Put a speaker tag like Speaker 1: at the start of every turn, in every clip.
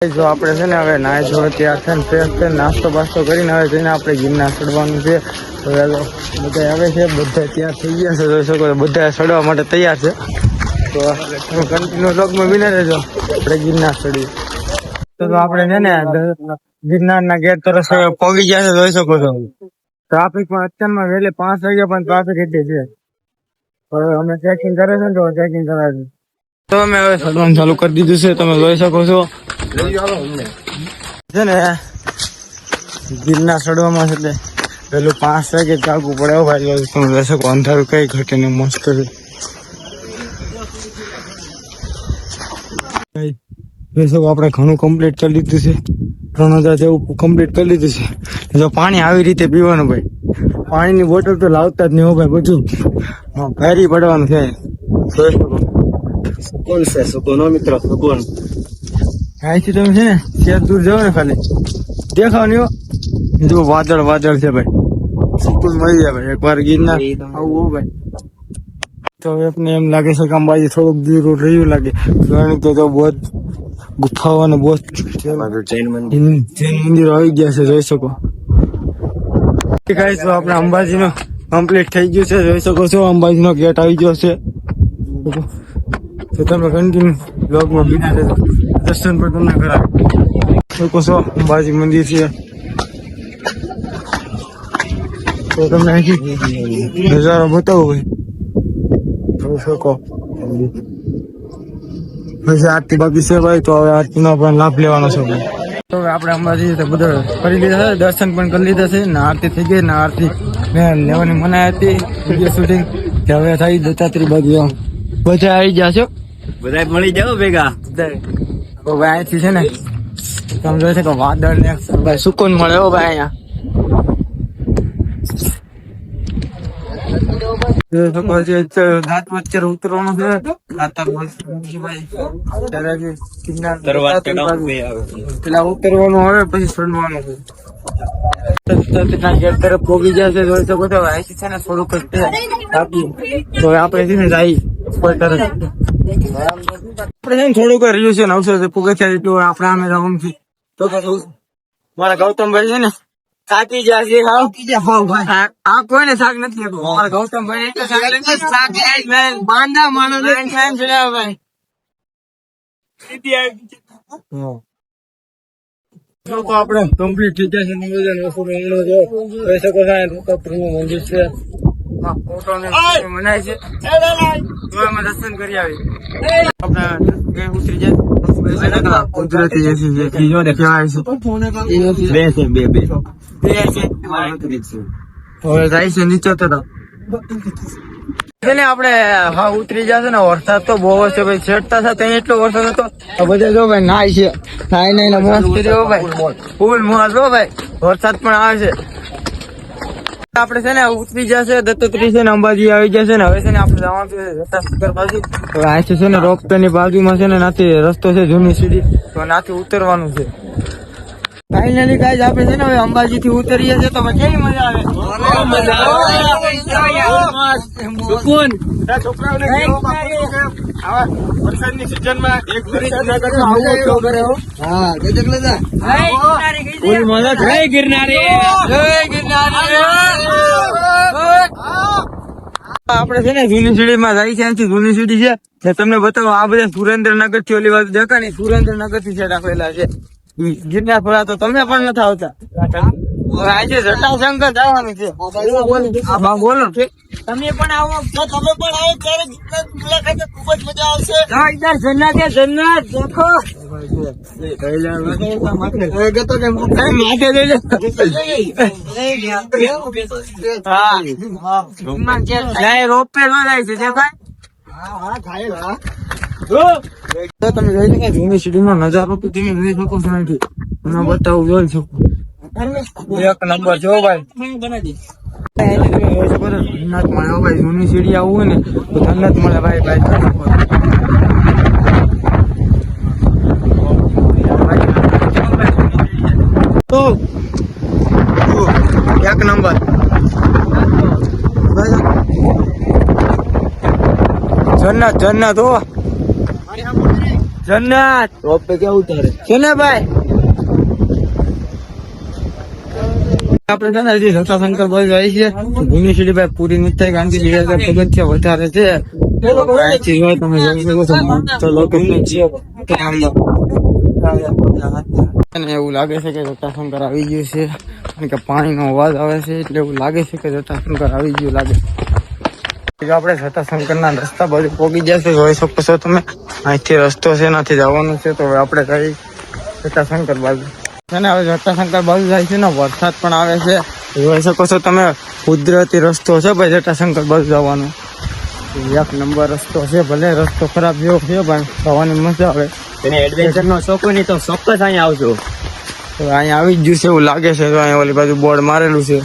Speaker 1: જો આપણે છે ને હવે નાય જો તૈયાર થઈને ફ્રેશ થઈને નાસ્તો બાસ્તો કરીને હવે જઈને આપણે ગીરના ચડવાનું છે. તો બધા આવે છે? બધા તૈયાર થઈ ગયા છે? જોઈ શકો બધા ચડવા માટે તૈયાર છે. તો કન્ટિન્યુ લોગમાં વિના રહેજો. આપણે ગીરના ચડીએ તો આપણે છે ને ગિરનારના ગેટ તરફ પગી ગયા છે, જોઈ શકો છો. ટ્રાફિકમાં અત્યારમાં વહેલે પાંચ વાગ્યા પણ ટ્રાફિક એટલી છે. અમે ચેકિંગ કરે છે ને તો ચેકિંગ કરાવી તો અમે હવે ચડવાનું ચાલુ કરી દીધું છે, તમે જોઈ શકો છો. છે ને, ગિરનાર ચડવામાં છે પેલું પાંચ વાગે જાગવું પડે અંધારું કઈ ઘટે ને મસ્ત જોઈ આપણે ઘણું કમ્પ્લીટ કરી લીધું છે. ત્રણ હજાર જેવું કમ્પ્લીટ કરી લીધું છે. જો પાણી આવી રીતે પીવાનું ભાઈ. પાણીની બોટલ તો લાવતા જ નહીં હો ભાઈ બધું. ભારી પડવાનું છે.
Speaker 2: સુકોન છે? સુકૂન મિત્રો? સુકૂન
Speaker 1: અહીંથી તમે છે ને ત્યાં દૂર જાઓ ને ખાલી. દેખાવ નહીં જો વાદળ વાદળ છે ભાઈ. સુકૂન મળી જાય ભાઈ. એકવાર ગીરના આવું ભાઈ. તો હવે આપને એમ લાગે છે કે અંબાજી થોડુંક દૂર રહ્યું લાગે. કારણ કે તો બહુ ગુફાઓ અને બહુ
Speaker 2: જૈન મંદિર.
Speaker 1: આવી ગયા છે જોઈ શકો. ગાઈસ આપણે અંબાજીનો કમ્પ્લીટ થઈ ગયું છે જોઈ શકો છો. અંબાજીનો ગેટ આવી ગયો છે. તો તમે કન્ટિન્યુ બ્લોગમાં બીના રહેજો. દર્શન પણ તમને કરાવે લોકો છો અંબાજી મંદિર છે. તો તમને અહીંથી નજારો બતાવો ભાઈ. જોઈ શકો. પછી આરતી બાકી છે ભાઈ તો હવે આરતીનો પણ લાભ લેવાનો છે ભાઈ. તો હવે આપણે અંબાજી તો બધું કરી લીધા છે દર્શન પણ કરી લીધા છે ને આરતી થઈ ગઈ ને આરતી મેં લેવાની મનાઈ હતી વીડિયો શૂટિંગ કે હવે થઈ દત્તાત્રી બાજુ બધા આવી છો?
Speaker 2: બધા મળી જાઓ ભેગા?
Speaker 1: બધા તો ભાઈ અહીંથી છે ને તમે જોઈ શકો વાદળ ને ભાઈ સુકૂન મળે હો ભાઈ અહીંયા. ઉતરવાનું
Speaker 2: આવે.
Speaker 1: પેલા ઉતરવાનું આવે પછી ચડવાનું છે. દત્તાત્રીના ગેટ તરફ ગયા છે જોઈ શકો છો. અહીંથી છે ને થોડુંક બાકી તો આપણે છે ને જાય. આપણે થોડુંક રહ્યું છે ને અવસર છે. પગથિયા જેટલું આપણે આમે છે. તો તો મારા ગૌતમભાઈ છે ને સાચી હાવ. આ આ કોઈને શાક નથી આપવું. મારા ગૌતમભાઈ બાંધા માણસ. ભાઈ. લોકો આપણે કમ્પ્લીટ થઈ જશે નિવેદન વસ્તુ હમણાં જો કહી શકો છો મંદિર છે. મનાય છે. દર્શન કરી આવી. ઉતરી જાય. કુદરતી એસી છે ને છે.
Speaker 2: બે છે બે બે.
Speaker 1: બે હવે જાય છે નીચે તો છે હા ઉતરી જશે ને વરસાદ તો બહુ હશે ભાઈ. છેડતા હતા ત્યાં એટલો વરસાદ હતો. બધા જો ભાઈ નાય છે. નાય નાય ને મોજ ભાઈ. ફૂલ મોસ હો ભાઈ. વરસાદ પણ આવે છે. આપણે છે ને ઉતરી જશે દત્તત્રી છે ને અંબાજી આવી જશે ને હવે છે ને આપણે જવાનું છે બાજુ. અહીંથી છે ને રોપવે ની બાજુમાં છે ને નાથી રસ્તો છે જૂની સીડી તો નાથી ઉતરવાનું છે. ફાઇનલી ગાઈઝ આપણે છે ને હવે અંબાજી થી ઉતરીએ છીએ તો કેવી મજા આવે? વરસાદની સિઝનમાં એક
Speaker 2: જય ગિરનારી.
Speaker 1: આપણે છે ને જૂની સીડી માં જાય છે અહીંથી જૂની સીડી છે. ને તમને બતાવો આ બધા સુરેન્દ્રનગરથી ઓલી બાજુ દેખા ને સુરેન્દ્રનગરથી છે રાખેલા છે. ગિરનાર થોડા તો તમે પણ નથી આવતા. આજે જટાશંકર જવાનું છે. બોલો
Speaker 3: તમે પણ આવો તો તમે પણ આવો ત્યારે મુલાકાત ખૂબ જ મજા આવશે.
Speaker 1: જન્નત है તમે જોઈ શકાય જૂની સિટી નો નજારો તો તમે જોઈ શકો છો નથી તમને બતાવું જોઈ શકું એક નંબર જો ભાઈ બનાવી જૂની સીડી આવવું હોય ને તો ધંધા જ મળે ભાઈ ભાઈ જન્નત જન્નત, હો. જન્નત.
Speaker 2: ટોપ પે ઉતારે
Speaker 1: છે ભાઈ. આપણે છે ને હજી રસાશંકર બાજુ જાય છે. યુનિવર્સિટી ભાઈ પૂરી નથી થાય કારણ કે બે હજાર પગથિયા વધારે છે. એવું લાગે છે કે જટાશંકર આવી ગયું છે. કારણ કે પાણીનો અવાજ આવે છે, એટલે એવું લાગે છે કે જટાશંકર આવી ગયું લાગે. આપણે જટાશંકર ના રસ્તા બાજુ પોગી જશે જોઈ શકો છો તમે. અહીંથી રસ્તો છે એનાથી જવાનું છે તો હવે આપણે કઈ શંકર બાજુ. છે ને હવે જટાશંકર બાજુ જાય છે ને વરસાદ પણ આવે છે. જોઈ શકો છો તમે કુદરતી રસ્તો છે ભાઈ જટાશંકર બાજુ જવાનો. એક નંબર રસ્તો છે ભલે રસ્તો ખરાબ જેવો છે પણ જવાની મજા આવે.
Speaker 2: તેને એડવેન્ચર શોખ હોય તો ચોક્કસ અહીંયા આવજો.
Speaker 1: તો અહીંયા આવી જ ગયું છે એવું લાગે છે તો અહીંયા ઓલી બાજુ બોર્ડ મારેલું છે.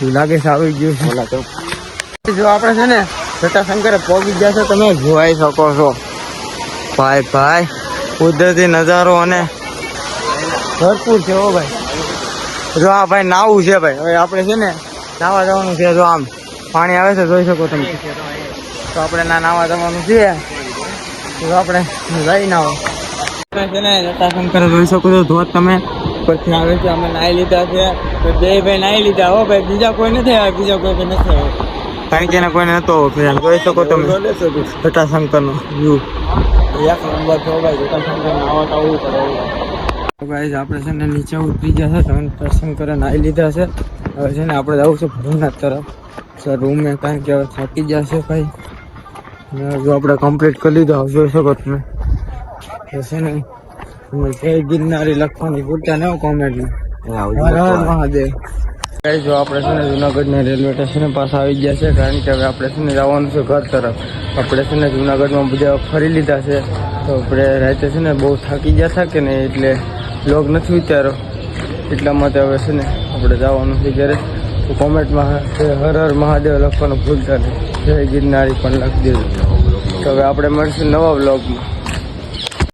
Speaker 1: એવું લાગે છે આવી જ ગયું છે. જો આપણે છે ને જટાશંકરે પહોંચી ગયા છે, તમે જોઈ શકો છો. ભાઈ ભાઈ, કુદરતી નજારો અને ભરપૂર છે હો ભાઈ. જો આ ભાઈ નાવું છે ભાઈ. હવે આપણે છે ને નાવા જવાનું છે, જો આમ. પાણી આવે છે, જોઈ શકો તમે. તો આપણે ના નાવા જવાનું છે. તો આપણે જઈ નાવો. છે ને જટાશંકર જોઈ શકો છો, ધોધ તમે પરથી આવે છે, અમે નાહી લીધા છે. બે ભાઈ નાહી લીધા હો ભાઈ. બીજા કોઈ નથી આવ્યા, બીજા કોઈ નથી આવ્યા. કારણ કે એને કોઈને નતો ફેર જોઈ શકો તમે. જટાશંકર નો વ્યૂ એક નંબર છો ભાઈ. જટાશંકર નાવા તો ભાઈ આપણે છે ને નીચે ઉતરી ગયા છે. દર્શન કરે નાહી લીધા છે. હવે છે ને આપણે જવું છે ભવનાથ તરફ. સર રૂમે કારણ કે હવે થાકી જશે ભાઈ. અને જો આપણે કમ્પ્લીટ કરી લીધો. હવે જોઈ શકો તમે. છે ને તમે જય ગિરનારી લખવાની ભૂલતા ન કોમેન્ટમાં મહાદેવ. જો આપણે છે ને જુનાગઢના રેલવે સ્ટેશન પાસે આવી ગયા છે, કારણ કે હવે આપણે છે ને જવાનું છે ઘર તરફ. આપણે છે ને જુનાગઢમાં બધા ફરી લીધા છે. તો આપણે રાતે છે ને બહુ થાકી ગયા હતા કે નહીં, એટલે લોગ નથી વિચારો એટલા માટે હવે છે ને આપણે જવાનું છે જ્યારે તો કોમેન્ટમાં હર હર મહાદેવ લખવાનું ભૂલતા નહીં. જય ગિરનારી પણ લખી દેજો. તો હવે આપણે મળશું નવા બ્લોગમાં